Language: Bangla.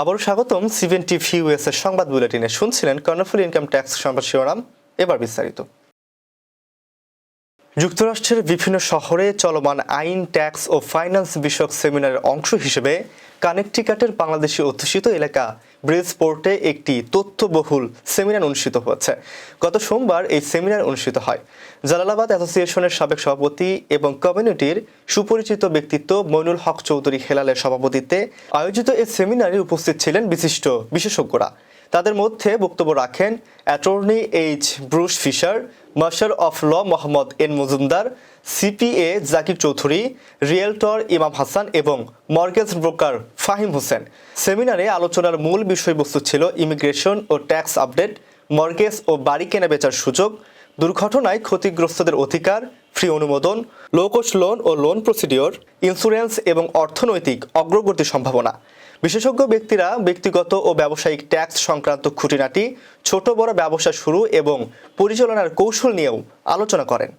আবারও স্বাগতম সিভেন টিভি ইউএস এর সংবাদ বুলেটিনে। শুনছিলেন কর্ণফুল ইনকাম ট্যাক্স সংবাদ শিরোনাম, এবার বিস্তারিত। যুক্তরাষ্ট্রের বিভিন্ন শহরে চলমান আইন, ট্যাক্স ও ফাইন্যান্স বিষয়ক সেমিনারের অংশ হিসেবে কানেকটিকাটের বাংলাদেশি অধ্যুষিত এলাকা ব্রিজপোর্টে একটি তথ্যবহুল সেমিনার অনুষ্ঠিত হয়েছে। গত সোমবার এই সেমিনার অনুষ্ঠিত হয়। জালালাবাদ অ্যাসোসিয়েশনের সাবেক সভাপতি এবং কমিউনিটির সুপরিচিত ব্যক্তিত্ব মইনুল হক চৌধুরী হেলালের সভাপতিত্বে আয়োজিত এই সেমিনারে উপস্থিত ছিলেন বিশিষ্ট বিশেষজ্ঞরা। তাদের মধ্যে বক্তব্য রাখেন attorney H Bruce Fisher, marshal of law Mohammad N Majumdar, CPA Zakir Chowdhury, realtor Imam Hasan এবং মর্গেজ ব্রোকার ফাহিম হোসেন। সেমিনারে আলোচনার মূল বিষয়বস্তু ছিল ইমিগ্রেশন ও ট্যাক্স আপডেট, মর্গেজ ও বাড়ি কেনা বেচার সুযোগ, দুর্ঘটনায় ক্ষতিগ্রস্তদের অধিকার ফ্রি অনুমোদন লোকস লোন ও লোন প্রসিডিওর ইন্স্যুরেন্স এবং অর্থনৈতিক অগ্রগতি সম্ভাবনা। বিশেষজ্ঞ ব্যক্তিরা ব্যক্তিগত ও ব্যবসায়িক ট্যাক্স সংক্রান্ত খুঁটিনাটি, ছোট বড় ব্যবসা শুরু এবং পরিচালনার কৌশল নিয়েও আলোচনা করেন।